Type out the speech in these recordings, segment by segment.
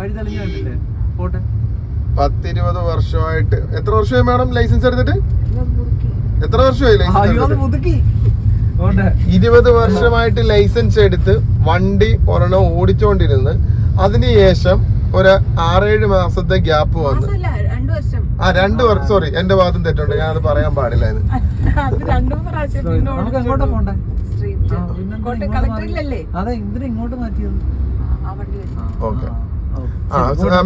വഴി തെളിഞ്ഞു കണ്ടില്ലേ? പോട്ടെ. പത്തിരുപത് വർഷമായിട്ട്. എത്ര വർഷമായി മാഡം ലൈസൻസ് എടുത്തിട്ട്. എത്ര വർഷമായി ലൈസൻസ് ഇരുപത് വർഷമായിട്ട് ലൈസൻസ് എടുത്ത് വണ്ടി ഒരെണ്ണം ഓടിച്ചോണ്ടിരുന്ന് അതിനുശേഷം ഒരു ആറേഴ് മാസത്തെ ഗ്യാപ്പ് വന്നു. മാസമല്ല, രണ്ടു വർഷം. ആ രണ്ട് വർഷം സോറി എന്റെ ഭാഗത്തും തെറ്റുണ്ട്. ഞാൻ അത് പറയാൻ പാടില്ലായിരുന്നു. ഓക്കെ.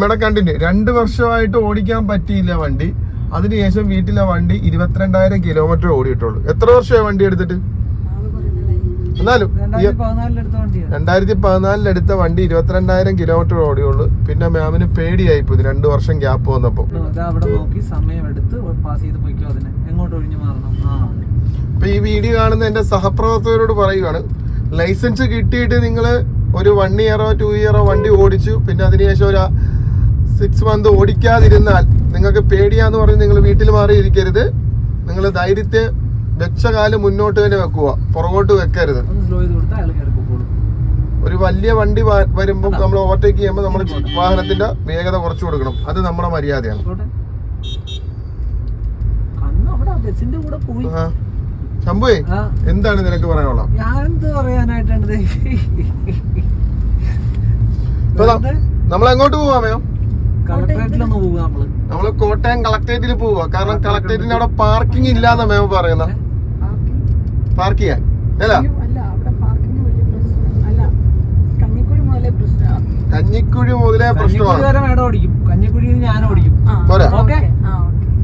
Madam continue. രണ്ട് വർഷമായിട്ട് ഓടിക്കാൻ പറ്റിയില്ല വണ്ടി. അതിനുശേഷം വീട്ടിലെ വണ്ടി ഇരുപത്തിരണ്ടായിരം കിലോമീറ്റർ ഓടിയിട്ടുള്ളൂ. എത്ര വർഷമായി വണ്ടി എടുത്തിട്ട്. എന്നാലും രണ്ടായിരത്തി പതിനാലിൽ എടുത്ത വണ്ടി ഇരുപത്തിരണ്ടായിരം കിലോമീറ്റർ ഓടിയുള്ളൂ. പിന്നെ മാമിന് പേടിയായി പോയി രണ്ടു വർഷം ഗ്യാപ്പ് വന്നപ്പോ അപ്പൊ ഈ വീഡിയോ കാണുന്ന എന്റെ സഹപ്രവർത്തകരോട് പറയുകയാണ് ലൈസൻസ് കിട്ടിയിട്ട് നിങ്ങൾ ഒരു വൺ ഇയറോ ടു ഇയറോ വണ്ടി ഓടിച്ചു. പിന്നെ അതിനുശേഷം ഒരു സിക്സ് മന്ത് ഓടിക്കാതിരുന്നാൽ നിങ്ങൾക്ക് പേടിയാന്ന് പറഞ്ഞ് നിങ്ങൾ വീട്ടിൽ മാറിയിരിക്കരുത്. നിങ്ങൾ ധൈര്യത്തെ വെച്ച കാൽ മുന്നോട്ട് തന്നെ വെക്കുക. പുറകോട്ട് വെക്കരുത്. ഒരു വലിയ വണ്ടി വരുമ്പോൾ നമ്മൾ ഓവർടേക്ക് ചെയ്യുമ്പോൾ നമ്മൾ വാഹനത്തിന്റെ വേഗത കുറച്ചു കൊടുക്കണം. അത് നമ്മുടെ മര്യാദയാണ്. പോട്ടെ. കണ്ണ് അവിടെ ബസിന്റെ കൂടെ പോയി. ശംഭുവേ എന്താണ് നിനക്ക് പറയാനുള്ളത്? ഞാനെന്ത് പറയാനായിട്ടുണ്ട്? നമ്മൾ എങ്ങോട്ട് പോവാമയോ കളക്ടറേറ്റിലൊന്ന് പോവുക നമ്മൾ. നമ്മൾ കോട്ടയം കളക്ടറേറ്റിൽ പോവുക കാരണം കളക്ടറേറ്റിന്റെ അവിടെ പാർക്കിംഗ് ഇല്ലാന്ന മേമ പറയുന്ന. പാർക്ക് ചെയ്യാൻ. അല്ല. അവിടെ പാർക്കിംഗ് വലിയ പ്രശ്നം. അല്ല കഞ്ഞിക്കുഴി മുതലേ പ്രശ്നമാണ് കഞ്ഞിക്കുഴി ഞാൻ ഓടിക്കും. പോരാ.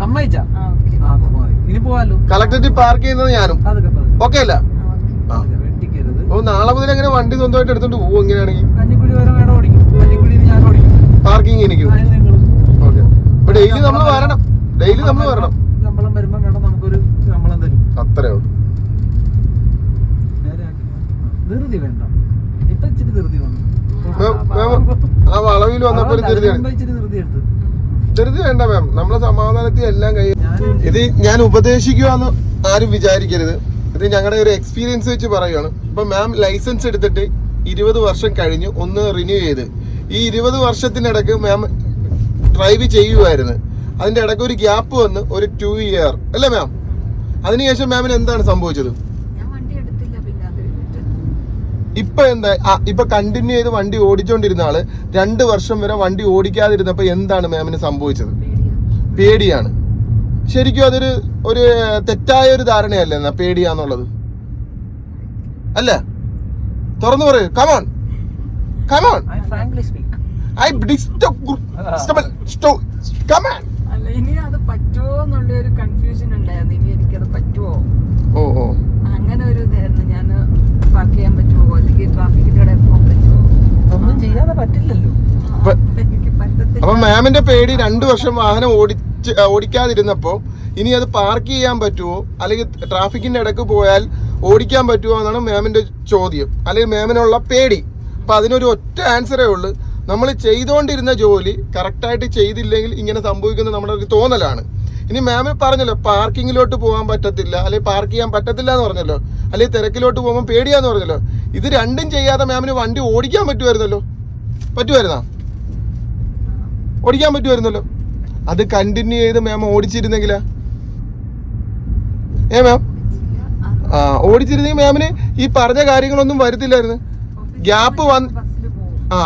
സമ്മതിച്ചാ ആ ഓക്കെ ആ അപ്പൊ മതി. ഇനി പോവാലോ? കളക്ടറേറ്റിൽ പാർക്ക് ചെയ്യുന്നത് ഞാനും. ഓക്കെ അല്ല? അപ്പൊ നാളെ മുതൽ അങ്ങനെ വണ്ടി സ്വന്തമായിട്ട് എടുത്തോണ്ട് പോകും എങ്ങനെയാണെങ്കിൽ പാർക്കിംഗ് എനിക്ക് ഓക്കെ അപ്പൊ ഡെയിലി നമ്മൾ വരണം. ഡെയിലി നമ്മൾ വരണം. ശമ്പളം വരുമ്പോ വേണം നമുക്കൊരു ശമ്പളം തരും. അത്രേ ഉള്ളൂ. ധൃതി വേണ്ട. ഇപ്പൊ ഇച്ചിരി ധൃതി വന്നു. ആ വളവിൽ വന്നപ്പോൾ ധൃതി ധൃതി വേണ്ട മാം. നമ്മളെ സമാധാനത്തിൽ എല്ലാം കൈ ഞാൻ ഇത് ഞാൻ ഉപദേശിക്കുവാന്ന് ആരും വിചാരിക്കരുത്. ഇത് ഞങ്ങളുടെ ഒരു എക്സ്പീരിയൻസ് വെച്ച് പറയുകയാണ് ഇപ്പൊ മാം ലൈസൻസ് എടുത്തിട്ട് ഇരുപത് വർഷം കഴിഞ്ഞ് ഒന്ന് റിന്യൂ ചെയ്ത്. ഈ ഇരുപത് വർഷത്തിനിടക്ക് മാം ഡ്രൈവ് ചെയ്യുമായിരുന്നു അതിന്റെ ഇടയ്ക്ക് ഒരു ഗ്യാപ്പ് വന്ന് ഒരു ടു ഇയർ അല്ലേ മാം അതിനുശേഷം മാമിന് എന്താണ് സംഭവിച്ചത്? ഇപ്പൊ എന്താ? ഇപ്പൊ കണ്ടിന്യൂ ചെയ്ത് വണ്ടി ഓടിച്ചോണ്ടിരുന്ന ആൾ രണ്ട് വർഷം വരെ വണ്ടി ഓടിക്കാതിരുന്നപ്പോ എന്താണ് മാമിന് സംഭവിച്ചത്? പേടിയാ. പേടിയാണ്. ശരിക്കും അതൊരു ഒരു തെറ്റായ ഒരു ധാരണയല്ലേ എന്നാ പേടിയാന്നുള്ളത്? അല്ല? തുറന്നു പറയൂ. Come on come on I frankly speak I come on അല്ല ഇനി അത് പറ്റുമോ എന്നുള്ള ഒരു കൺഫ്യൂഷൻ ഉണ്ടായിരുന്നു. ഇനി എനിക്കത് പറ്റുമോ ഓ ഓ. അങ്ങനെ ഒരു ഇതായിരുന്നു. ഞാൻ പാർക്ക് ചെയ്യാൻ പറ്റുമോ അല്ലെങ്കിൽ പോകാൻ പറ്റുമോ ഒന്നും ചെയ്യാതെ പറ്റില്ലല്ലോ. അപ്പൊ- മാമിന്റെ പേടി രണ്ടു വർഷം വാഹനം ഓടിച്ച് ഓടിക്കാതിരുന്നപ്പോൾ ഇനി അത് പാർക്ക് ചെയ്യാൻ പറ്റുമോ അല്ലെങ്കിൽ ട്രാഫിക്കിന്റെ ഇടയ്ക്ക് പോയാൽ ഓടിക്കാൻ പറ്റുമോ എന്നാണ് മാമിന്റെ ചോദ്യം. അല്ലെങ്കിൽ മാമിനുള്ള പേടി. അപ്പോൾ അതിനൊരു ഒറ്റ ആൻസറേ ഉള്ളൂ. നമ്മൾ ചെയ്തുകൊണ്ടിരുന്ന ജോലി കറക്റ്റായിട്ട് ചെയ്തില്ലെങ്കിൽ ഇങ്ങനെ സംഭവിക്കുന്നത് നമ്മുടെ ഒരു തോന്നലാണ്. ഇനി മാമിന് പറഞ്ഞല്ലോ പാർക്കിങ്ങിലോട്ട് പോകാൻ പറ്റത്തില്ല അല്ലെങ്കിൽ പാർക്ക് ചെയ്യാൻ പറ്റത്തില്ല എന്ന് പറഞ്ഞല്ലോ അല്ലെങ്കിൽ തിരക്കിലോട്ട് പോകുമ്പോൾ പേടിയാന്ന് പറഞ്ഞല്ലോ. ഇത് രണ്ടും ചെയ്യാതെ മാമിന് വണ്ടി ഓടിക്കാൻ പറ്റുമായിരുന്നല്ലോ? പറ്റുമായിരുന്നോ? ഓടിക്കാൻ പറ്റുമായിരുന്നല്ലോ? അത് കണ്ടിന്യൂ ചെയ്ത് മാം ഓടിച്ചിരുന്നെങ്കിലാ? ഏ മാം ആ ഓടിച്ചിരുന്നെങ്കിൽ മാമിന് ഈ പറഞ്ഞ കാര്യങ്ങളൊന്നും വരത്തില്ലായിരുന്നു. ഗ്യാപ്പ് വന്ന് ആ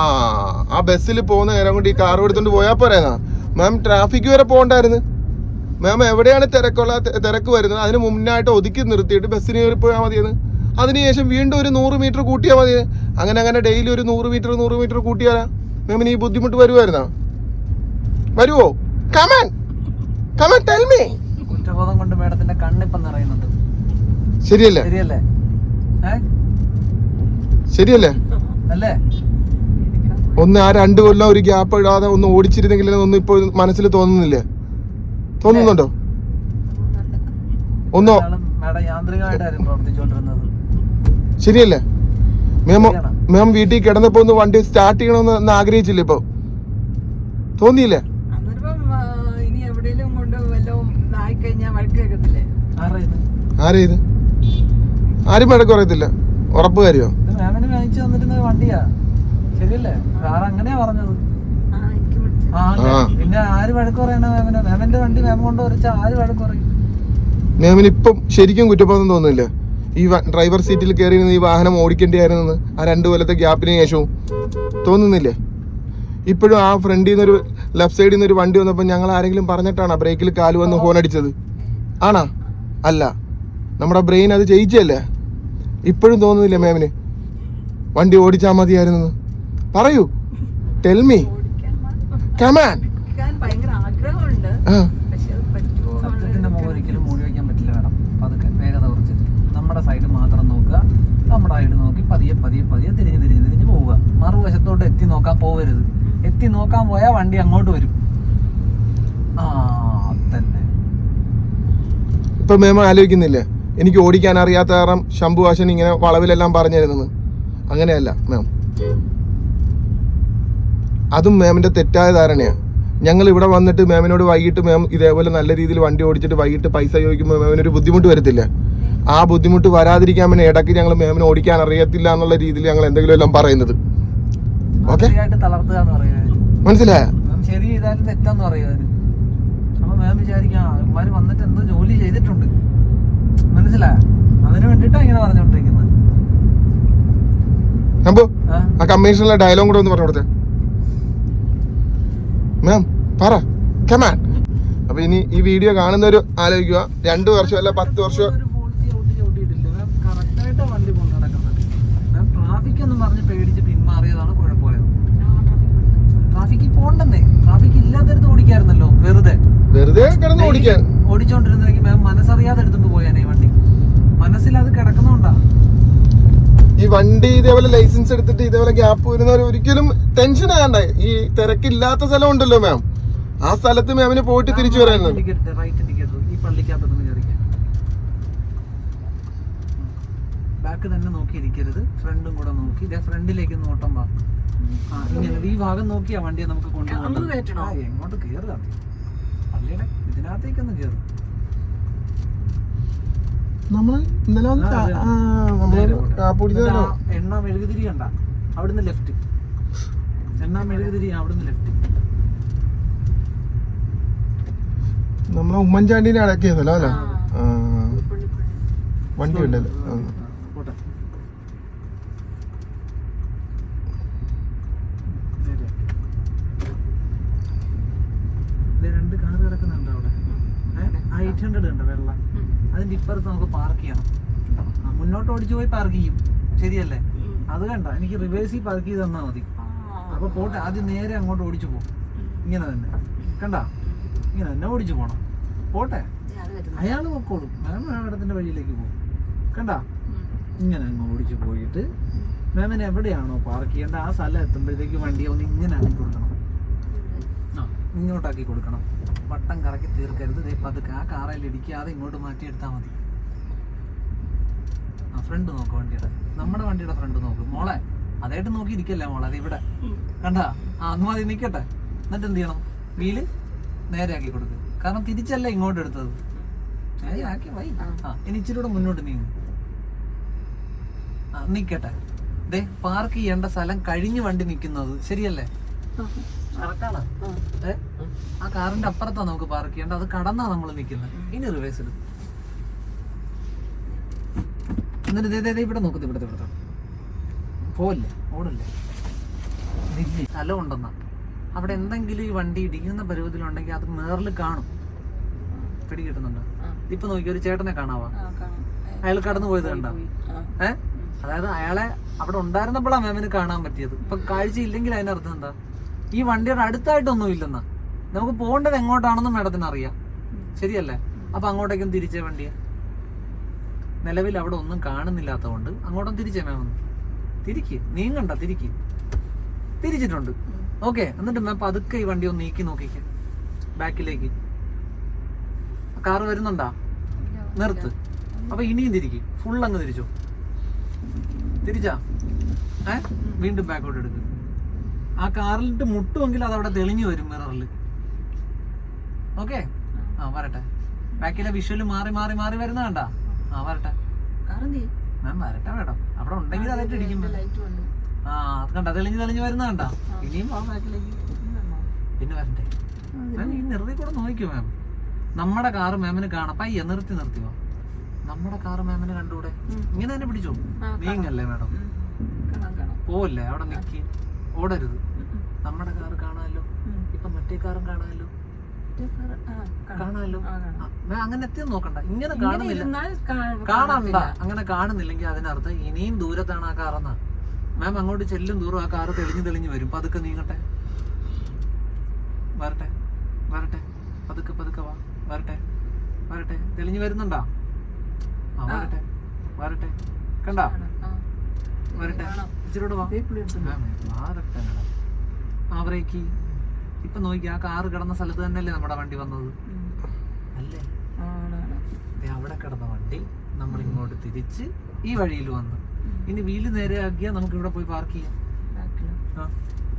ആ ബസ്സിൽ പോകുന്ന നേരം കൊണ്ട് ഈ കാർ എടുത്തോണ്ട് പോയാൽ പോരാന്നാ? മാം ട്രാഫിക് വരെ പോകണ്ടായിരുന്നു മാം എവിടെയാണ് തിരക്കുള്ള തിരക്ക് വരുന്നത്? അതിന് മുന്നായിട്ട് ഒതുക്കി നിർത്തിയിട്ട് ബസ്സിന് കയറി പോയാൽ മതിയെന്ന്. അതിനുശേഷം വീണ്ടും ഒരു നൂറ് മീറ്റർ കൂട്ടിയാൽ മതി അങ്ങനെ അങ്ങനെ ഡെയിലി ഒരു നൂറ് മീറ്റർ നൂറ് മീറ്റർ കൂട്ടിയാലാ? മാമിന് ഈ ബുദ്ധിമുട്ട് വരുമായിരുന്നാ വരുവോ? കമൻ കമൻ ടെൽ മീ കുറ്റബോധം കൊണ്ട് മേഡത്തിന്റെ കണ്ണിപ്പം നിറയുന്നുണ്ട്. ശരിയല്ലേ? ശരിയല്ലേ? ശരിയല്ലേ? അല്ലേ? ഒന്ന് ആ രണ്ട് കൊല്ലം ഒരു ഗ്യാപ്പ് ഇടാതെ ഒന്ന് ഓടിച്ചിരുന്നെങ്കിൽ ഒന്നും ഇപ്പോൾ മനസ്സിൽ തോന്നുന്നില്ലേ? തോന്നുന്നുണ്ടോ? ഒന്നോ ശരിയല്ലേ? മേമോ. മേം വീട്ടിൽ കിടന്നപ്പോ ഒന്ന് വണ്ടി സ്റ്റാർട്ട് ചെയ്യണമെന്ന് ആഗ്രഹിച്ചില്ലേ ഇപ്പൊ? തോന്നിയില്ലേ അന്നേരം ആ, ഇനി എവിടെയെങ്കിലും കൊണ്ട് വല്ലതും ആയി കഴിഞ്ഞാൽ വഴക്ക് കേൾക്കത്തില്ലേ ആരാ ഇത് ആരാ ഇത്? ആരും വഴക്ക് പറയത്തില്ല. ഉറപ്പ് കാര്യോ ഇത് മാമിന് വാങ്ങിച്ചു തന്നിരുന്ന വണ്ടിയാ. ശരിയല്ലേ? അങ്ങനെയാ പറഞ്ഞത്. പിന്നെ ആര് വഴക്ക് പറയണ മാമിനെ? മാമിന്റെ വണ്ടി മാം കൊണ്ട് വരച്ച ആര് വഴക്ക് പറയും? മാമിന് ഇപ്പം ശരിക്കും കുറ്റബോധം തോന്നുന്നില്ല. ഈ ഡ്രൈവർ സീറ്റിൽ കയറി ഈ വാഹനം ഓടിക്കേണ്ടിയായിരുന്നെന്ന് ആ രണ്ട് കൊല്ലത്തെ ഗ്യാപ്പിന് ശേഷവും തോന്നുന്നില്ലേ? ഇപ്പോഴും ആ ഫ്രണ്ടിൽ നിന്നൊരു ലെഫ്റ്റ് സൈഡിൽ നിന്ന് ഒരു വണ്ടി വന്നപ്പോൾ ഞങ്ങൾ ആരെങ്കിലും പറഞ്ഞിട്ടാണ് ബ്രേക്കിൽ കാൽ വന്ന് ഹോൺ അടിച്ചത്? ആണാ? അല്ല. നമ്മുടെ ബ്രെയിൻ അത് ജയിച്ചല്ലേ ഇപ്പോഴും തോന്നുന്നില്ല മാമിന് വണ്ടി ഓടിച്ചാൽ മതിയായിരുന്നു പറയൂ. ടെൽമി കമാൻ നമ്മുടെ സൈഡ് മാത്രം നോക്കുക. നമ്മുടെ സൈഡ് നോക്കി പതിയെ പതിയെ പതിയെ തിരിഞ്ഞ് തിരിഞ്ഞ് തിരിഞ്ഞ് പോവുക. മറുവശത്തോട്ട് എത്തി നോക്കാൻ പോവരുത്. എത്തി നോക്കാൻ പോയാൽ വണ്ടി അങ്ങോട്ട് വരും. ആ തന്നെ ഇപ്പൊ മേമ ആലോചിക്കുന്നില്ലേ? എനിക്ക് ഓടിക്കാൻ അറിയാത്ത കാരണം ശംഭു വാശൻ ഇങ്ങനെ വളവിലെല്ലാം പറഞ്ഞു തരുന്നത്. അങ്ങനെയല്ല മാം അതും മാമിന്റെ തെറ്റായ ധാരണയാണ്. ഞങ്ങൾ ഇവിടെ വന്നിട്ട് മാമിനോട് വൈകിട്ട് മാം ഇതേപോലെ നല്ല രീതിയിൽ വണ്ടി ഓടിച്ചിട്ട് വൈകിട്ട് പൈസ ചോദിക്കുമ്പോൾ മാമിനൊരു ബുദ്ധിമുട്ട് വരത്തില്ല. ആ ബുദ്ധിമുട്ട് വരാതിരിക്കാൻ പിന്നെ ഇടയ്ക്ക് ഞങ്ങൾ മാമിന് ഓടിക്കാൻ അറിയത്തില്ല എന്നുള്ള രീതിയിൽ ഞങ്ങൾ എന്തെങ്കിലും എല്ലാം പറയുന്നത്. ഓക്കെ മനസ്സിലായോ? മാം ശരി ചെയ്താലും തെറ്റാന്ന് പറയുന്നത് അപ്പൊ മാം വിചാരിക്കാം അവന്മാര് വന്നിട്ട് എന്തോ ജോലി ചെയ്തിട്ടുണ്ട്. മനസ്സിലായ അതിന് വേണ്ടിട്ടാ ഇങ്ങനെ പറഞ്ഞോണ്ടിരിക്കുന്നത് ആ? കമ്മീഷനിലെ ഡയലോഗ് കൂടെ ഒന്ന് പറഞ്ഞു കൊടുത്തേ. മാം പറ. കമാൻ അപ്പൊ ഇനി ഈ വീഡിയോ കാണുന്നവർ ആലോചിക്കുക. രണ്ടു വർഷം അല്ല പത്ത് വർഷം. ട്രാഫിക്കിൽ പോണ്ടെന്നേ. ട്രാഫിക് ഇല്ലാത്തടത്ത് ഓടിക്കായിരുന്നല്ലോ വെറുതെ. വെറുതെ കിടന്ന് ഓടിക്കാൻ. ഓടിച്ചോണ്ടിരുന്നെങ്കിൽ മാം മനസ്സറിയാതെ എടുത്തോണ്ട് പോയാനേ ഈ വണ്ടി? മനസ്സിൽ അത് കിടക്കുന്നോണ്ടാ. ഈ വണ്ടി ഇതേപോലെ ലൈസൻസ് എടുത്തിട്ട് ഇതേപോലെ ഗ്യാപ്പ് വരുന്നവർ ഒരിക്കലും ടെൻഷൻ ആകണ്ട. ഈ തിരക്കില്ലാത്ത സ്ഥലം ഉണ്ടല്ലോ മാം. ആ സ്ഥലത്ത് മാമിന് പോയിട്ട് തിരിച്ചു കയറിക്കാം ബാക്ക് തന്നെ നോക്കിയിരിക്കരുത് ഫ്രണ്ടും കൂടെ നോക്കി. ഫ്രണ്ടിലേക്ക് നോട്ടം വാ. ഇങ്ങനെ ഈ ഭാഗം നോക്കിയാ വണ്ടിയെ നമുക്ക് കൊണ്ടുപോകാം എങ്ങോട്ട് കേറുക പള്ളിയുടെ ഇതിനകത്തേക്കൊന്ന് കയറും ഇന്നലെ വന്ന് നമ്മൾ എണ്ണ മെഴുകുതിരി കണ്ട അവിടുന്ന് ലെഫ്റ്റ്. എണ്ണ മെഴുകുതിരി അവിടുന്ന് ലെഫ്റ്റ്. നമ്മളെ ഉമ്മൻചാണ്ടിനെ അടക്കിയതല്ലോ അല്ലേ? വണ്ടി ഉണ്ടല്ലോ ആ. പോട്ടെ നേരെ. ദേ രണ്ട് കാർ കിടക്കുന്നുണ്ട് അവിടെ. എയ്റ്റ് ഹൺഡ്രഡ് ഉണ്ട് വെള്ളം. അതിന്റെ ഇപ്പുറത്ത് നമുക്ക് പാർക്ക് ചെയ്യണം. മുന്നോട്ട് ഓടിച്ചു പോയി പാർക്ക് ചെയ്യും. ശരിയല്ലേ? അത് കണ്ട എനിക്ക് റിവേഴ്സിൽ പാർക്ക് ചെയ്ത് തന്നാൽ മതി. അപ്പൊ പോട്ടെ ആദ്യം നേരെ അങ്ങോട്ട് ഓടിച്ചു പോകും ഇങ്ങനെ തന്നെ. കണ്ട? ഇങ്ങനെ തന്നെ ഓടിച്ചു പോണം. പോട്ടെ? അയാൾ പൊക്കോളും. മാം മാഡത്തിന്റെ വഴിയിലേക്ക് പോകും. കണ്ട? ഇങ്ങനെ അങ്ങ് ഓടിച്ചു പോയിട്ട് മാമിന് എവിടെയാണോ പാർക്ക് ചെയ്യേണ്ട ആ സ്ഥലം എത്തുമ്പോഴത്തേക്ക് വണ്ടി ഒന്ന് ഇങ്ങനെ ആക്കി കൊടുക്കണം. ഇങ്ങോട്ടാക്കി കൊടുക്കണം. വട്ടം കറക്കി തീർക്കരുത്. ദേ പതുക്കെ ആ കാറയിൽ ഇടിക്കാതെ ഇങ്ങോട്ട് മാറ്റിയെടുത്താൽ മതി. ആ ഫ്രണ്ട് നോക്ക് വണ്ടിയുടെ. നമ്മുടെ വണ്ടിയുടെ ഫ്രണ്ട് നോക്ക്. മോളെ അതായിട്ട് നോക്കി ഇരിക്കല്ലേ മോളെ? അത് ഇവിടെ. കണ്ട? ആ അന്ന് മതി നിൽക്കട്ടെ എന്നിട്ട് എന്ത് ചെയ്യണം? വീൽ നേരെയാക്കി കൊടുക്കുക കാരണം തിരിച്ചല്ല ഇങ്ങോട്ട് എടുത്തത്. ആക്കി വൈ. ആ. ഇനി ഇച്ചിരി കൂടെ മുന്നോട്ട് നീങ്ങും. ആ നിക്കട്ടെ. ദേ പാർക്ക് ചെയ്യേണ്ട സ്ഥലം കഴിഞ്ഞ് വണ്ടി നിൽക്കുന്നത് ശരിയല്ലേ? ആ. കാറിന്റെ അപ്പുറത്താ നമുക്ക് പാർക്ക് ചെയ്യേണ്ടത് അത് കടന്നാ നമ്മൾ നിൽക്കുന്നത് ഇനി റിവേഴ്സ് എടുക്കും. എന്നിട്ട് ഇവിടെ നോക്കുന്നത് ഇവിടുത്തെ ഇവിടുത്തെ പോവല്ലേ? ഓടല്ലേ? നില്ലേ. സ്ഥലം ഉണ്ടെന്നാ. അവിടെ എന്തെങ്കിലും ഈ വണ്ടി ഇടിക്കുന്ന പരുവത്തിലുണ്ടെങ്കിൽ അത് മേറിൽ കാണും. പിടി കിട്ടുന്നുണ്ട്. ഇപ്പൊ നോക്കി ഒരു ചേട്ടനെ കാണാവാ? അയാൾ കടന്നു പോയത് കണ്ട? ഏഹ് അതായത് അയാളെ അവിടെ ഉണ്ടായിരുന്നപ്പോഴാണ് മാമിന് കാണാൻ പറ്റിയത്. ഇപ്പൊ കാഴ്ച ഇല്ലെങ്കിൽ അതിനർത്ഥം എന്താ? ഈ വണ്ടിയുടെ അടുത്തായിട്ടൊന്നും ഇല്ലെന്നാ. നമുക്ക് പോകേണ്ടത് എങ്ങോട്ടാണെന്ന് മാഡത്തിന് അറിയാം. ശരിയല്ലേ? അപ്പൊ അങ്ങോട്ടേക്കും തിരിച്ചേ വണ്ടിയെ. നിലവിൽ അവിടെ ഒന്നും കാണുന്നില്ലാത്തതുകൊണ്ട് അങ്ങോട്ടും തിരിച്ചേ മാം ഒന്ന് തിരിക്ക്. നീങ്ങണ്ട തിരിക്ക്. തിരിച്ചിട്ടുണ്ട്. ഓക്കെ എന്നിട്ട് മാം പതുക്കെ ഈ വണ്ടി ഒന്ന് നീക്കി നോക്കിക്ക്. ബാക്കിലേക്ക്. കാറ് വരുന്നുണ്ടാ? നിർത്ത്. അപ്പൊ ഇനിയും തിരിക്ക്. ഫുൾ അങ്ങ് തിരിച്ചോ. തിരിച്ചാ? ഏ? വീണ്ടും ബാക്കോട്ട് എടുക്ക്. ആ കാറിലിട്ട് മുട്ടുമെങ്കിൽ അത് അവിടെ തെളിഞ്ഞു വരും മിററിൽ. ഓക്കെ? ആ. വരട്ടെ. ബാക്കിലെ വിഷ്വൽ മാറി മാറി മാറി വരുന്ന കണ്ട? ആ വരട്ടെ. മാം വരട്ടെ മേഡം. അവിടെ ഉണ്ടെങ്കിൽ അതായിട്ട് ഇടിക്കും ആ അത് കണ്ട തെളിഞ്ഞു തെളിഞ്ഞ് വരുന്ന കണ്ട? ഇനിയും ആ ബാക്കിലേക്ക് പിന്നെ വരണ്ടേ? മാം ഈ നിർത്തി കൂടെ നോക്കിയോ മാം. നമ്മുടെ കാറ് മാമിന് കാണാം. പയ്യ നിർത്തി നിർത്തിയോ നമ്മുടെ കാറ് മാമിന് കണ്ടൂടെ? ഇങ്ങനെ തന്നെ പിടിച്ചോ? നീങ്ങല്ലേ മാഡം? പോവല്ലേ? അവിടെ നിൽക്കി ഓടരുത്. നമ്മുടെ കാർ കാണാമല്ലോ. ഇപ്പൊ മറ്റേ കാറും കാണാമല്ലോ കാണാമല്ലോ അങ്ങനെ എത്തിയും നോക്കണ്ട. ഇങ്ങനെ കാണുന്നില്ല. കാണണ്ട. അങ്ങനെ കാണുന്നില്ലെങ്കിൽ അതിനർത്ഥം ഇനിയും ദൂരത്താണ് ആ കാറെന്നാ മാം അങ്ങോട്ട് ചെല്ലും ദൂരം ആ കാറ് തെളിഞ്ഞു തെളിഞ്ഞു വരും. പതുക്കെ നീങ്ങട്ടെ. വരട്ടെ. വരട്ടെ. പതുക്കെ പതുക്കെ വാ. വരട്ടെ. വരട്ടെ. തെളിഞ്ഞു വരുന്നുണ്ടാ? ആ വരട്ടെ. വരട്ടെ. കണ്ടാ. വരട്ടെ. ഇച്ചിരൂടെ വാ. ആ ബ്രേക്ക്. ഇപ്പൊ നോക്കി ആ കാറ് കിടന്ന സ്ഥലത്ത് തന്നെയല്ലേ നമ്മുടെ വണ്ടി വന്നത്? അല്ലേ? അവിടെ കിടന്ന വണ്ടി നമ്മൾ ഇങ്ങോട്ട് തിരിച്ച് ഈ വഴിയിൽ വന്നു. ഇനി വീൽ നേരെയാക്കിയാൽ നമുക്ക് ഇവിടെ പോയി പാർക്ക് ചെയ്യാം. ബാക്കിൽ. ആ.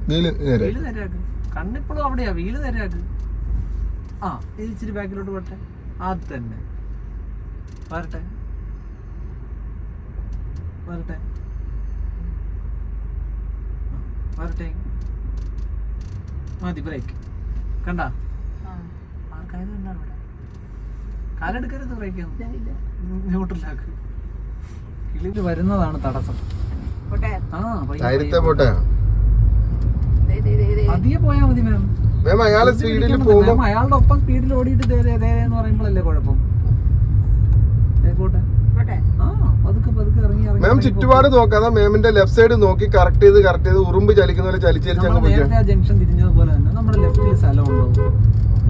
വീൽ നേരെ. വീൽ നേരെയാക്ക്. കണ്ണിപ്പോഴും അവിടെയാ. വീൽ നേരെയാക്ക്. ആ ഇത് ഇച്ചിരി ബാക്കിലോട്ട് പോട്ടെ. അത് തന്നെ. വരട്ടെ. വരട്ടെ. വരട്ടെ. മതി ബ്രേക്ക് കണ്ട. ആർക്കായത് അവിടെ കാലെടുക്കരുത് ബ്രേക്ക്. ന്യൂട്രലാക്ക് കിളിയിൽ വരുന്നതാണ് തടസ്സം. പോട്ടെ. ആ പയ്യെ ധൈര്യത്തെ ദേ, ദേ, ദേ, ദേ. പതിയെ പോയാ മതി മാം അയാളുടെ ഒപ്പം സ്പീഡിൽ ഓടിയിട്ട് ദേ, ദേ, ദേ എന്ന് പറയുമ്പോഴല്ലേ കുഴപ്പം ദേ പോട്ടെ പോട്ടെ. ആ പതുക്കെ പതുക്കെ ഇറങ്ങി ഇറങ്ങി മാം ചുറ്റുപാട് നോക്കാതെ മാമിന്റെ ലെഫ്റ്റ് സൈഡ് നോക്കി കറക്റ്റ് ചെയ്ത് കറക്റ്റ് ചെയ്ത് ഉറുമ്പ് ചലിക്കുന്ന പോലെ ചലിച്ച് ചലിച്ച് അങ്ങ് നേരത്തെ ആ ജംഗ്ഷൻ തിരിഞ്ഞതുപോലെ തന്നെ നമ്മുടെ ലെഫ്റ്റിൽ സ്ഥലമുണ്ടോ?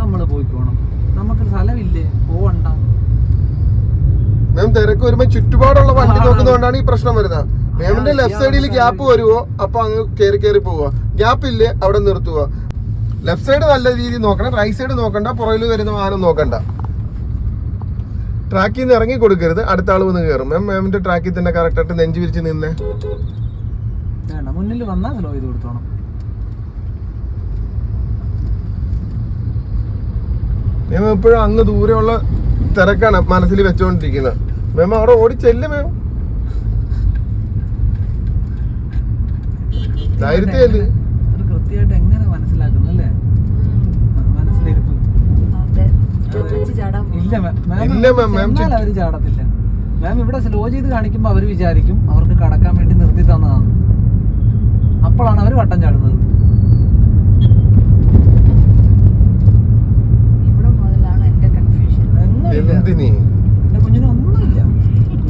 നമ്മൾ പോയിക്കോണം. നമുക്ക് സ്ഥലമില്ലേ? പോവണ്ട. മാം തിരക്ക് വരുമ്പോ ചുറ്റുപാടുള്ള വണ്ടി നോക്കുന്നതുകൊണ്ടാണ് ഈ പ്രശ്നം വരുന്നത്. മാമിന്റെ ലെഫ്റ്റ് സൈഡിൽ ഗ്യാപ്പ് വരുവോ? അപ്പൊ അങ്ങ് കയറി കയറി പോവുക ഗ്യാപ്പ് ഇല്ലേ? അവിടെ നിർത്തുക ലെഫ്റ്റ് സൈഡ് നല്ല രീതിയിൽ നോക്കണം. റൈറ്റ് സൈഡ് നോക്കണ്ട. പുറകിൽ വരുന്ന വാഹനം നോക്കണ്ട. ട്രാക്കിൽ നിന്ന് ഇറങ്ങി കൊടുക്കരുത്. അടുത്ത ആൾ വന്ന് കയറും മാം മാമിന്റെ ട്രാക്കിൽ തന്നെ കറക്റ്റ് ആയിട്ട് നെഞ്ചു വിരിച്ച് നിന്നേ. മുന്നിൽ വന്നാൽ സ്ലോ ചെയ്ത് കൊടുത്തോണം. മാം എപ്പോഴും അങ്ങ് ദൂരെയുള്ള തിരക്കാണ് മനസ്സിൽ വെച്ചോണ്ടിരിക്കുന്നത്. മാം അവിടെ ഓടി ചെല്ല് മാം. ധൈര്യത്തിൽ ചെല്ല് ഇത് കൃത്യമായിട്ട് എങ്ങനെ മനസ്സിലാക്കുന്നു അല്ലേ ഉം. ആ, മനസ്സിലിരിപ്പ് അതെ. വെച്ച് ചാടാൻ പോകും. ഇല്ല മാം മാം ഇല്ല മാം, മാം ചെന്നാൽ അവർ ചാടത്തില്ല. മാം ഇവിടെ സ്ലോ ചെയ്ത് കാണിക്കുമ്പോൾ അവർ വിചാരിക്കും അവർക്ക് കടക്കാൻ വേണ്ടി നിർത്തി തന്നതാണ് അപ്പോഴാണ് അവർ വട്ടം ചാടുന്നത്.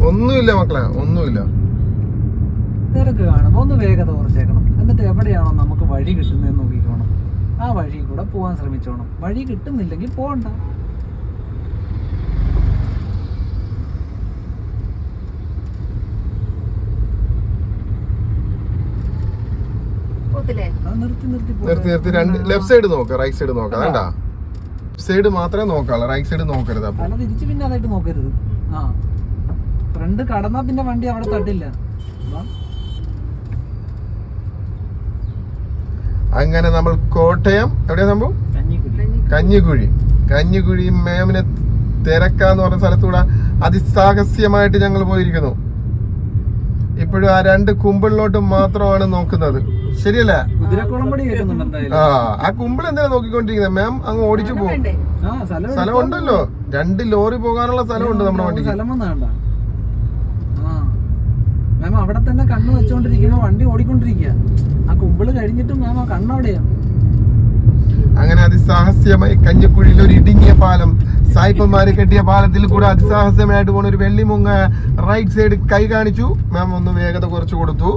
ഒന്നുമില്ല. മക്കളെ ഒന്നുമില്ല. തിരക്ക് കാണുമ്പോൾ ഒന്ന് വേഗത കുറച്ചേക്കണം. എന്നിട്ട് എവിടെയാണോ നമുക്ക് വഴി കിട്ടുന്നതെന്ന് നോക്കിക്കോണം. ആ വഴി കൂടെ പോകാൻ ശ്രമിച്ചോണം. വഴി കിട്ടുന്നില്ലെങ്കിൽ പോകണ്ട നിർത്തി നിർത്തി രണ്ട് ലെഫ്റ്റ് സൈഡ് നോക്ക റൈറ്റ് സൈഡ് നോക്ക. വേണ്ട സൈഡ് മാത്രമേ നോക്കാളൂ റൈറ്റ് സൈഡ് നോക്കരുത് അപ്പൊ. തിരിച്ച് പിന്നെ അതായിട്ട് നോക്കരുത്. ആ. ഫ്രണ്ട് കടന്നാ പിന്നെ വണ്ടി അവിടെ തട്ടില്ല. അങ്ങനെ നമ്മൾ കോട്ടയം എവിടെയാ സംഭവം? കഞ്ഞിക്കുഴി. കഞ്ഞിക്കുഴി. കഞ്ഞിക്കുഴി മേമിനെ തിരക്കാന്ന് പറഞ്ഞ സ്ഥലത്തൂടെ അതിസാഹസ്യമായിട്ട് ഞങ്ങൾ പോയിരിക്കുന്നു. ഇപ്പോഴും ആ രണ്ട് കുമ്പിളിലോട്ട് മാത്രമാണ് നോക്കുന്നത്. ശരിയല്ലേ? ആ ആ കുമ്പിൾ എന്തിനാ നോക്കിക്കൊണ്ടിരിക്കുന്നത്? മാം അങ്ങ് ഓടിച്ചു പോകും. സ്ഥലം ഉണ്ടല്ലോ രണ്ട് ലോറി പോകാനുള്ള സ്ഥലമുണ്ട് നമ്മുടെ വണ്ടിക്ക്. മാം അവിടെ തന്നെ കണ്ണ് വെച്ചോണ്ടിരിക്കുമ്പോ വണ്ടി ഓടിക്കൊണ്ടിരിക്കുക ആ കുമ്പിൾ കഴിഞ്ഞിട്ടും മാം ആ കണ്ണവിടെയാ അങ്ങനെ അതിസാഹസ്യമായി കഞ്ഞിക്കുഴിയിൽ ഒരു ഇടുങ്ങിയ പാലം സായിപ്പന്മാര് കെട്ടിയ പാലത്തിൽ കൂടെ അതിസാഹസ്യമായിട്ട് പോണ ഒരു വെള്ളിമുങ്ങ റൈറ്റ് സൈഡ് കൈ കാണിച്ചു. മാം ഒന്ന് വേഗത കുറച്ചു കൊടുത്തു.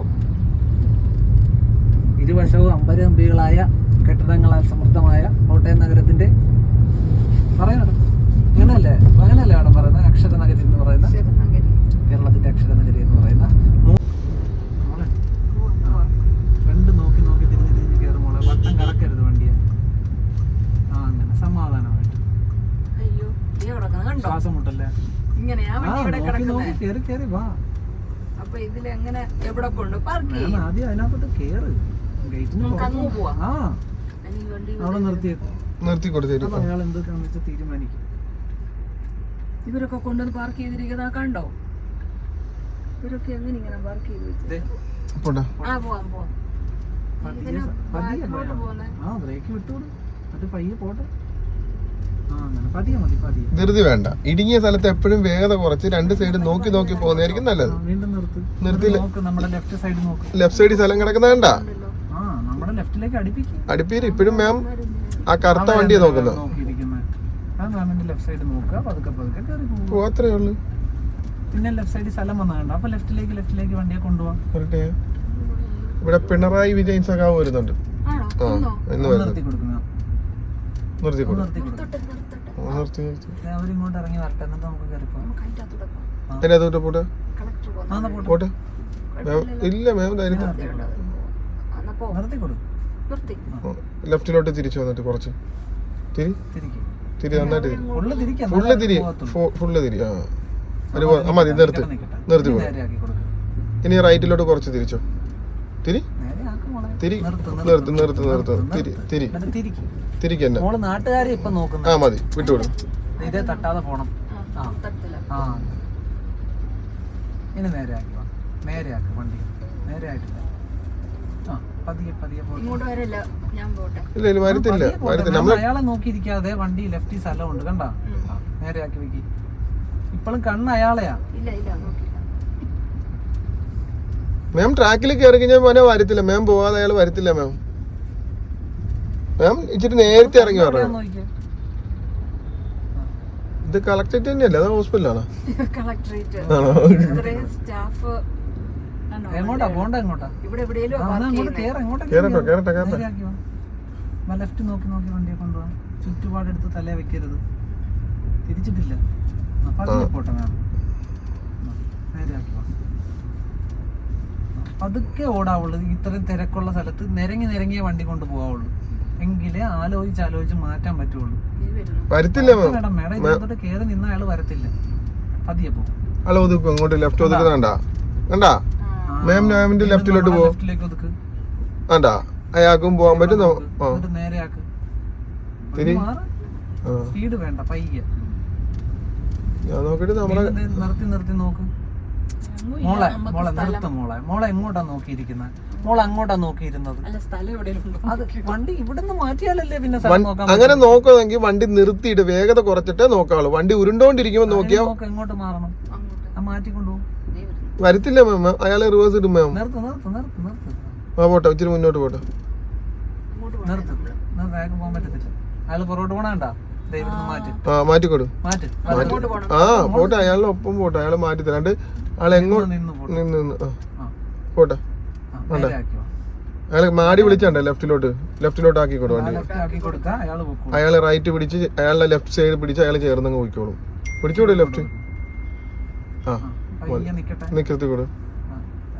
ഇരുവശവും അമ്പരമ്പികളായ കെട്ടിടങ്ങളാൽ സമൃദ്ധമായ കോട്ടയം നഗരത്തിന്റെ പറയണം അങ്ങനല്ലേ? അങ്ങനല്ലേ അവിടെ പറയുന്നത്? അക്ഷര നഗരി എന്ന് പറയുന്ന. കേരളത്തിന്റെ അക്ഷര നഗരി എന്ന് പറയുന്ന. ഫ്രണ്ട് നോക്കി നോക്കി തിരിഞ്ഞ് തിരിഞ്ഞ് കയറുമ്പോൾ വട്ടം കറക്കരുത് വണ്ടിയെ. ആ അങ്ങനെ നീ കിടക്കുന്നത് കണ്ടോ? ശ്വാസം മുട്ടല്ലേ ഇങ്ങനെയാ ആ വണ്ടി ഇവിടെ നോക്കി നോക്കി കിടക്കുന്നത് കയറി കയറി വാ. അപ്പൊ ഇതിലെങ്ങനെ എവിടെ കൊണ്ട്? പാർക്ക് ചെയ്യും. ആദ്യം അതിനകത്തോട്ട് കേറ്. ഗേറ്റിന് നമുക്ക് അങ്ങ് പുറത്ത് ആ. അവിടെ നിർത്തി നിർത്തി കൊടുത്തേരും അപ്പൊ അയാൾ എന്തൊക്കെയാണെന്ന് വെച്ചാൽ തീരുമാനിക്കും. ഇവരൊക്കെ കൊണ്ടുവന്ന് പാർക്ക് ചെയ്തിരിക്കുന്ന കണ്ടോ? ഇവരൊക്കെ എങ്ങനെ ഇങ്ങനെ പാർക്ക് ചെയ്ത് വെച്ചത്? ആ പോവാം പോവാം. പതിയെ പതിയെ. ആ ബ്രേക്ക് വിട്ടോളൂ അത് പയ്യെ പോട്ടെ ആ അങ്ങനെ പതിയെ മതി പതിയെ ധൃതി വേണ്ട. ഇടുങ്ങിയ സ്ഥലത്ത് എപ്പോഴും വേഗത കുറച്ച് രണ്ട് സൈഡ് നോക്കി നോക്കി പോകുന്നതായിരിക്കും നല്ലത്. നിർത്തി വീണ്ടും നിർത്ത്. നിർത്തിയില്ല. നോക്ക് നമ്മുടെ ലെഫ്റ്റ് സൈഡ് നോക്ക്. ലെഫ്റ്റ് സൈഡിൽ സ്ഥലം കിടക്കുന്ന വേണ്ട അടുപ്പീര് ഇപ്പോഴും മാം ആ കറുത്ത വണ്ടിയെ നോക്കുന്നത്. അത്രേ ഉള്ളു. പിന്നെ ലെഫ്റ്റ് സൈഡിൽ സ്ഥലം വന്നതുണ്ട് അപ്പൊ ലെഫ്റ്റിലേക്ക് ലെഫ്റ്റിലേക്ക് വണ്ടിയെ കൊണ്ടുപോകാം വരട്ടെ. ഇവിടെ പിണറായി വിജയൻ സഖാവ് വരുന്നുണ്ട്. ആ എന്ന് വരുന്നുണ്ട് നിർത്തി നിർത്തി അവരിങ്ങോട്ട് ഇറങ്ങി വരട്ടെ എന്നിട്ട് നമുക്ക് അതിന്റെ അതോട്ട് പോട്ടെ? പോട്ടെ. ഇല്ല മാം ധൈര്യം എന്നാ പോ നിർത്തി കൊടുക്കും. നിർത്തി. ലെഫ്റ്റിലോട്ട് തിരിച്ചു വന്നിട്ട് കുറച്ച്? തിരി? തിരി നന്നായിട്ട് ഫുള്ള് തിരി. ഫുള്ള് തിരി. ആ. ഒരു മതി നിർത്തി. നിർത്തി ഇനി റൈറ്റിലോട്ട് കുറച്ച് തിരിച്ചോ? തിരി? തിരി. നിർത്ത്, നിർത്ത് നിർത്ത് നിർത്ത് തിരി തിരി. എന്നിട്ട് തിരിക്കും. തിരിക്ക് തന്നെ മോൾ നാട്ടുകാരെ ഇപ്പൊ ആ നോക്കുന്നത് മതി. വിട്ടുവിടും ഇതേ തട്ടാതെ പോണം. ആ തട്ടില്ല ആ. ഇനി നേരെ ആക്കി വാ. നേരെ ആക്കി വണ്ടി. നേരെ ആയിട്ടില്ല ആ പതിയെ പതിയെ പോട്ടെ. ഇങ്ങോട്ട് ഞാൻ പോട്ടെ. ഇല്ല ഇല്ല വരത്തില്ല. വരത്തില്ല. നമ്മൾ അയാളെ നോക്കിയിരിക്കാതെ വണ്ടി ലെഫ്റ്റ് സ്ഥലമുണ്ട് കണ്ട. നേരെ ആക്കി വെക്കി. ഇപ്പോഴും കണ്ണ് അയാളെയാ. ഇല്ല ഇല്ല നോക്കില്ല മാം ട്രാക്കിൽ കയറി കഴിഞ്ഞാൽ മോനെ വരത്തില്ല. മാം പോവാതെ അയാൾ വരത്തില്ല മാം മാം ഇച്ചിരി നേരത്തെ ഇറങ്ങി വരണം. ഇത് കളക്ടറേറ്റ് തന്നെയല്ലേ? അത് ഹോസ്പിറ്റലാണോ? കളക്ടറേറ്റ് ആണോ? ഇത്രയും സ്റ്റാഫ് എങ്ങോട്ടാ? പോണ്ട എങ്ങോട്ടാ? ഇവിടെ എവിടെയെങ്കിലും അങ്ങോട്ട് കേറ്, അങ്ങോട്ട് കേറട്ടോ, കേറ്. കേറട്ടെ, കേറട്ടെ. ലെഫ്റ്റ് നോക്കി നോക്കി വണ്ടിയെ കൊണ്ടുപോകാം ചുറ്റുപാടെടുത്ത് തലേ വെക്കരുത്. തിരിച്ചിട്ടില്ല. പോട്ടെ മാം നേരെ ആക്കി പതുക്കെ ഓടാവുള്ളൂ. ഇത്രയും തിരക്കുള്ള സ്ഥലത്ത് നിരങ്ങി നിരങ്ങിയ വണ്ടി കൊണ്ട് പോകാവുള്ളൂ എങ്കിലേ ആലോചിച്ച് ആലോചിച്ച് മാറ്റാൻ പറ്റുള്ളൂ. വരത്തില്ല മേഡം. മേഡം ഇതിനകത്തോട്ട് കയറി നിന്ന അയാൾ വരത്തില്ല. പതിയെ പോകും. ഒതുക്കും അങ്ങോട്ട് ലെഫ്റ്റ് ഒതുക്കുന്ന കണ്ടാ? കണ്ടാ? മാം മാമിന്റെ ലെഫ്റ്റിലോട്ട് പോകും ലെഫ്റ്റിലേക്ക് ഒതുക്ക്. കണ്ടാ? അയാൾക്കും പോകാൻ പറ്റും നമ്മ- ആ. എന്നിട്ട് നേരെ തിരി. മാറ്. സ്പീഡ് വേണ്ട പയ്യെ. ഞാൻ നോക്കിട്ട് നമ്മളെ നിർത്തി നിർത്തി നോക്ക്. മോളെ മോളെ നിർത്തും മോളെ. മോളെ എങ്ങോട്ടാ നോക്കിയിരിക്കുന്നത് മോളെ അങ്ങോട്ടാ നോക്കിയിരുന്നത്? അല്ല സ്ഥലം എവിടെയെങ്കിലും അത് വണ്ടി ഇവിടുന്ന് മാറ്റിയാലല്ലേ പിന്നെ അങ്ങനെ നോക്കുമെങ്കിൽ വണ്ടി നിർത്തിയിട്ട് വേഗത കുറച്ചിട്ടേ നോക്കാവുള്ളൂ. വണ്ടി ഉരുണ്ടോണ്ടിരിക്കുമ്പോ നോക്കിയാ നോക്ക് എങ്ങോട്ട് മാറണം? അങ്ങോട്ട്. ആ മാറ്റി കൊണ്ടുപോകും ദേ വരത്തില്ല മാം. അയാളെ റിവേഴ്സ് ഇടും മാം. നിർത്ത് നിർത്ത് നിർത്ത് നിർത്ത്. ആ പോട്ടെ ഇച്ചിരി മുന്നോട്ട് പോട്ടെ. നിർത്ത് നിർത്ത്. വേഗം പോകാൻ പറ്റത്തില്ല. അയാൾ പുറകോട്ട് പോണണ്ട ഇവിടുന്ന് മാറ്റി. ആ മാറ്റിക്കൊടു. മാറ്റി. ആ പോട്ടെ അയാളുടെ ഒപ്പം പോട്ടെ. അയാളെ മാറ്റി തരാണ്ട് നിന്ന് നിന്ന് പോട്ടെ. അയാളെ മാടി വിളിച്ചാണ്ട് ലെഫ്റ്റിലോട്ട്? ലെഫ്റ്റിലോട്ട് ആക്കി ആ വണ്ടി. കൊടുക്കാൻ അയാൾ റൈറ്റ് പിടിച്ച് അയാളുടെ ലെഫ്റ്റ് സൈഡ് പിടിച്ച് അയാൾ ചേർന്നങ്ങ് പോയിക്കോളും. പിടിച്ചോടു ലെഫ്റ്റ്. ആ. നിക്കത്തി കൂടെ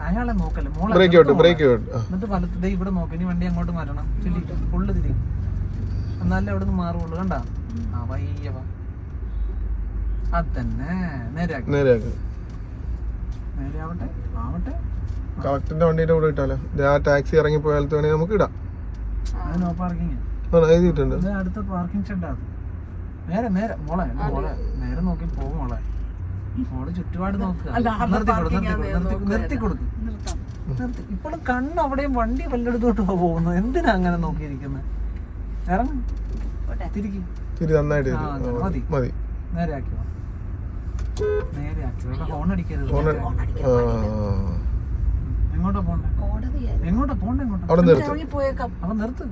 അയാളെ നോക്കല്ലേ. മോളെ ബ്രേക്ക് ഔട്ട് ബ്രേക്ക് ഔട്ട് ആ. എന്നിട്ട് വലത്ത് ദേ ഇവിടെ നോക്ക്. ഇനി വണ്ടി അങ്ങോട്ട് മാറ്റണം. ചില്ലി. ഫുള്ള് തിരി. എന്നാലേ അവിടെ നിന്ന് മാറുള്ളൂ. കണ്ട? ആ അതന്നെ. നേരെ ആവട്ടെ. ആവട്ടെ കളക്ടറിന്റെ വണ്ടിയുടെ കൂടെ ഇട്ടാലോ? ദേ ആ ടാക്സി ഇറങ്ങി പോയാലത്തെ വേണമെങ്കിൽ നമുക്ക് ഇടാം. നോ പാർക്കിങ് ആ എഴുതിയിട്ടുണ്ട് അടുത്ത പാർക്കിംഗ് ഷെഡ് നേരെ നേരെ മോളെ മോളെ. നേരെ നോക്കി പോകും മോളെ. മോളെ ചുറ്റുപാട് നോക്കുക. നിർത്തി കൊടുക്ക്, ഇപ്പോഴും കണ്ണ് അവിടെയും വണ്ടി വല്ലയിടത്തോട്ട് പോകുന്നു എന്തിനാ അങ്ങനെ നോക്കിയിരിക്കുന്നത് ഇറങ്ങും. തിരിക്കും. തിരി നന്നായിട്ട് മതി. മതി. നേരെ ആക്കി അവിടെ നിർത്ത്.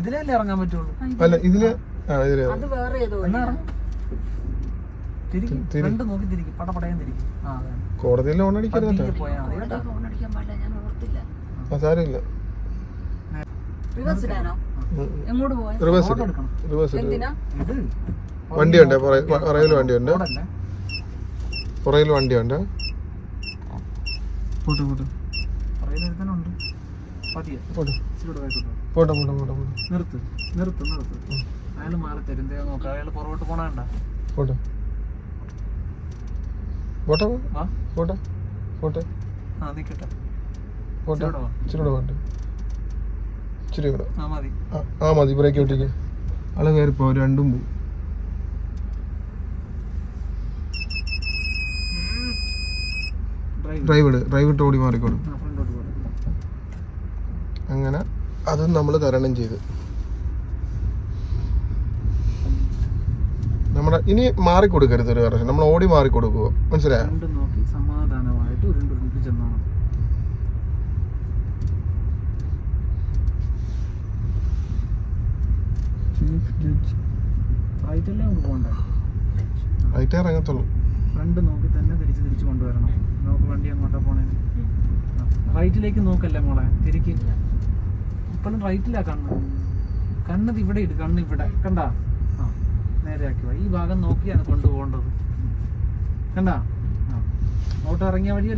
ഇതിലല്ലേ ഇറങ്ങാൻ പറ്റുള്ളൂ. അല്ല ഇതിൽ അത് വേറെ ഏതോ കോടതിയിൽ ലോൺ അടിക്കരുത് സാരമില്ല. റിവേഴ്സ് ഇടാനോ? എങ്ങോട്ട് പോയ? റിവേഴ്സ് വണ്ടിയുണ്ട് വണ്ടിയുണ്ട്. റോഡല്ലേ വണ്ടി ഉണ്ട് പോട്ടെ പോട്ടെ. പുറകിൽ ഒരുത്തനുണ്ട് പതിയെ. പോട്ടെ. ഇച്ചിരി കൂടെ. പോട്ടെ പോട്ടെ പോട്ടെ പോട്ടെ. നിർത്ത് നിർത്ത് നിർത്ത്. അയാൾ മാറി തരും. ദേ നോക്കാം അയാൾ പുറകോട്ട് പോണണ്ട പോട്ടെ. പോട്ടെ വാ പോട്ടെ പോട്ടെ. ആ നിക്കട്ടെ. പോട്ടെ. ഇച്ചിരി കൂടെ പോട്ടെ ഇച്ചിരി കൂടെ ആ മതി. ആ, മതി. ബ്രേക്ക് ഔട്ടിക്ക് ആൾ കയറിപ്പോ രണ്ടും പോവും. ഡ്രൈവ് ഇട്. ഡ്രൈവ് ഇട്ട് ഓടി മാറിക്കോളും. അങ്ങനെ അതും നമ്മൾ തരണം ചെയ്ത്. നമ്മുടെ ഇനി മാറി കൊടുക്കരുത് ഒരു കാര്യം നമ്മൾ ഓടി മാറി കൊടുക്കുക മനസ്സിലായോ സമാധാനമായിട്ട് ഉരുണ്ടുരുണ്ടി ചെന്നോണം. റൈറ്റേ ഇറങ്ങത്തുള്ളൂ ഫ്രണ്ട് നോക്കി തന്നെ തിരിച്ച് തിരിച്ച് കൊണ്ടുവരണം. നമുക്ക് വണ്ടി അങ്ങോട്ടാ പോണേ? റൈറ്റിലേക്ക് നോക്കല്ലേ മോളെ? തിരിക്ക്. ഇപ്പോഴും റൈറ്റിലാ കണ്ണ്. കണ്ണത് ഇവിടെ ഇട് കണ്ണ് ഇവിടെ. കണ്ടാ? ആ നേരെ ആക്കി ഈ ഭാഗം നോക്കിയാണ് കൊണ്ടുപോകേണ്ടത്. കണ്ടാ? ഓട്ടോ ഇറങ്ങിയ വഴി